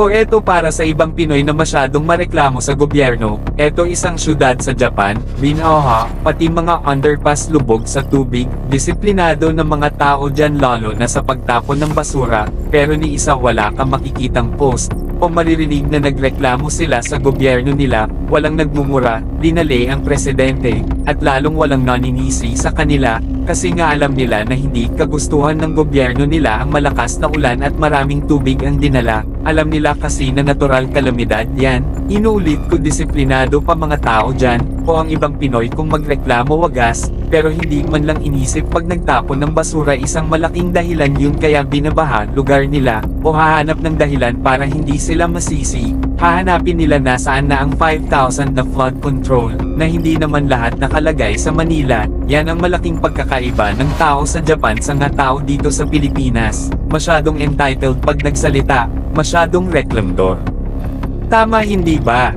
O eto para sa ibang Pinoy na masyadong mareklamo sa gobyerno, eto isang syudad sa Japan, Binoha, pati mga underpass lubog sa tubig, disiplinado ng mga tao dyan lalo na sa pagtapon ng basura, pero ni isa wala kang makikitang post, o maririnig na nagreklamo sila sa gobyerno nila, walang nagmumura, dinali ang presidente, at lalong walang naninisi sa kanila, kasi nga alam nila na hindi kagustuhan ng gobyerno nila ang malakas na ulan at maraming tubig ang dinala, alam nila kasi na natural kalamidad yan, inuulit ko disiplinado pa mga tao dyan, o ang ibang Pinoy kung magreklamo wagas, pero hindi man lang inisip pag nagtapon ng basura isang malaking dahilan yun kaya binabaha lugar nila, o hahanap ng dahilan para hindi sila masisi, hahanapin nila nasaan na ang 5,000 na flood control, na hindi naman lahat nakalagay sa Manila, yan ang malaking pagkakaiba ng tao sa Japan sa nga tao dito sa Pilipinas, masyadong entitled pag nagsalita, masyadong reklamdor. Tama hindi ba?